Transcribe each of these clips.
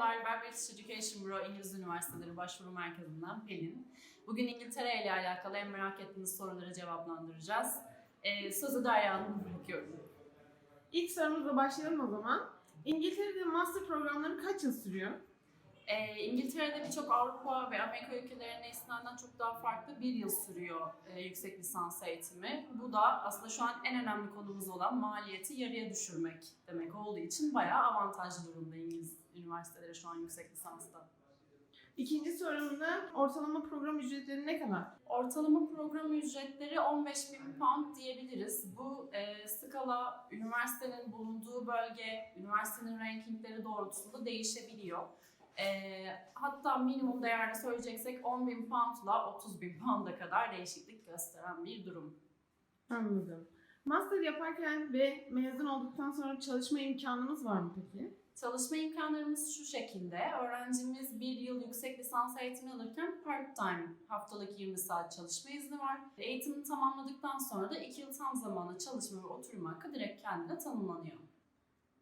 Merhabalar, ben British Education Bureau İngiliz Üniversiteleri Başvuru Merkezi'nden Pelin. Bugün İngiltere ile alakalı en merak ettiğiniz soruları cevaplandıracağız. Ee, sözü Derya Hanım'a bırakıyorum. İlk sorumuzla başlayalım o zaman. İngiltere'de master programları kaç yıl sürüyor? Ee, İngiltere'de birçok Avrupa ve Amerika ülkelerine istinaden çok daha farklı bir yıl sürüyor e, yüksek lisans eğitimi. Bu da aslında şu an en önemli konumuz olan maliyeti yarıya düşürmek demek olduğu için bayağı avantajlı durumda İngiliz üniversiteleri şu an yüksek lisansta. İkinci sorumda ortalama program ücretleri ne kadar? Ortalama program ücretleri 15 bin pound diyebiliriz. Bu e, skala üniversitenin bulunduğu bölge, üniversitenin rankingleri doğrultusunda değişebiliyor. E, hatta minimum değerde söyleyeceksek 10 bin pound ile 30 bin pound'a kadar değişiklik gösteren bir durum. Anladım. Master yaparken ve mezun olduktan sonra çalışma imkanımız var mı peki? Çalışma imkanlarımız şu şekilde. Öğrencimiz bir yıl yüksek lisans eğitimi alırken part-time haftalık 20 saat çalışma izni var. Eğitimini tamamladıktan sonra da 2 yıl tam zamanlı çalışma ve oturum hakkı direkt kendine tanımlanıyor.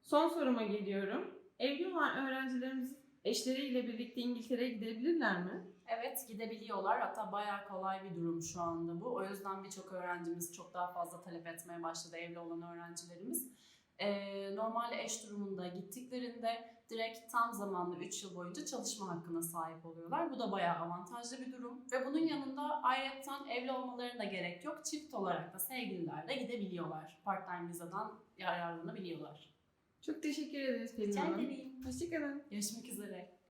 Son soruma geliyorum. Evli olan öğrencilerimiz eşleriyle birlikte İngiltere'ye gidebilirler mi? Evet gidebiliyorlar. Hatta bayağı kolay bir durum şu anda bu. O yüzden birçok öğrencimiz çok daha fazla talep etmeye başladı evli olan öğrencilerimiz. Ee, normal eş durumunda gittiklerinde direkt tam zamanlı 3 yıl boyunca çalışma hakkına sahip oluyorlar. Bu da bayağı avantajlı bir durum. Ve bunun yanında ayrıca evli olmalarına gerek yok. Çift olarak da sevgililer de gidebiliyorlar. Part-time vizadan yararlanabiliyorlar. Çok teşekkür ederiz Pelin Rica Hanım. ederim. Hoşçakalın. Görüşmek üzere.